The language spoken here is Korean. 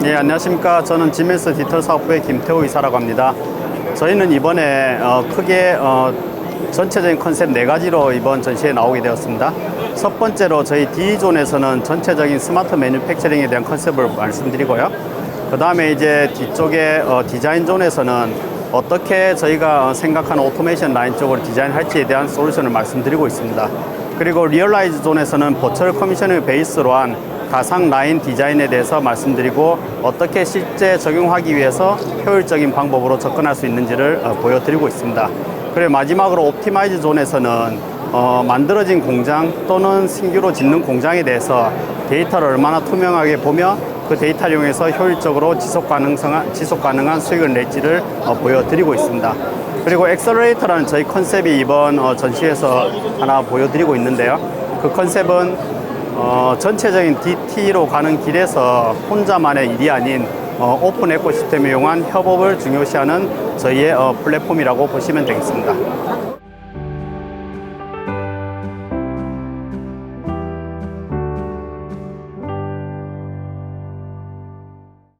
네, 안녕하십니까. 저는 지메스 디지털 사업부의 김태호 이사라고 합니다. 저희는 이번에 어, 크게 어, 전체적인 컨셉 네 가지로 이번 전시에 나오게 되었습니다. 첫 번째로 저희 D존에서는 전체적인 스마트 매뉴팩처링에 대한 컨셉을 말씀드리고요. 그 다음에 이제 뒤쪽에 어, 디자인 존에서는 어떻게 저희가 생각하는 오토메이션 라인 쪽으로 디자인할지에 대한 솔루션을 말씀드리고 있습니다. 그리고 리얼라이즈 존에서는 버추얼 커미셔닝 베이스로 한 가상 라인 디자인에 대해서 말씀드리고 어떻게 실제 적용하기 위해서 효율적인 방법으로 접근할 수 있는지를 어, 보여드리고 있습니다. 그리고 마지막으로 옵티마이즈 존에서는 어, 만들어진 공장 또는 신규로 짓는 공장에 대해서 데이터를 얼마나 투명하게 보며 그 데이터를 이용해서 효율적으로 지속 가능한 지속 가능한 수익을 낼지를 어, 보여드리고 있습니다. 그리고 엑셀러레이터라는 저희 컨셉이 이번 어, 전시에서 하나 보여드리고 있는데요. 그 컨셉은 어, 전체적인 DT로 가는 길에서 혼자만의 일이 아닌 어, 오픈 에코시스템을 이용한 협업을 중요시하는 저희의 어, 플랫폼이라고 보시면 되겠습니다.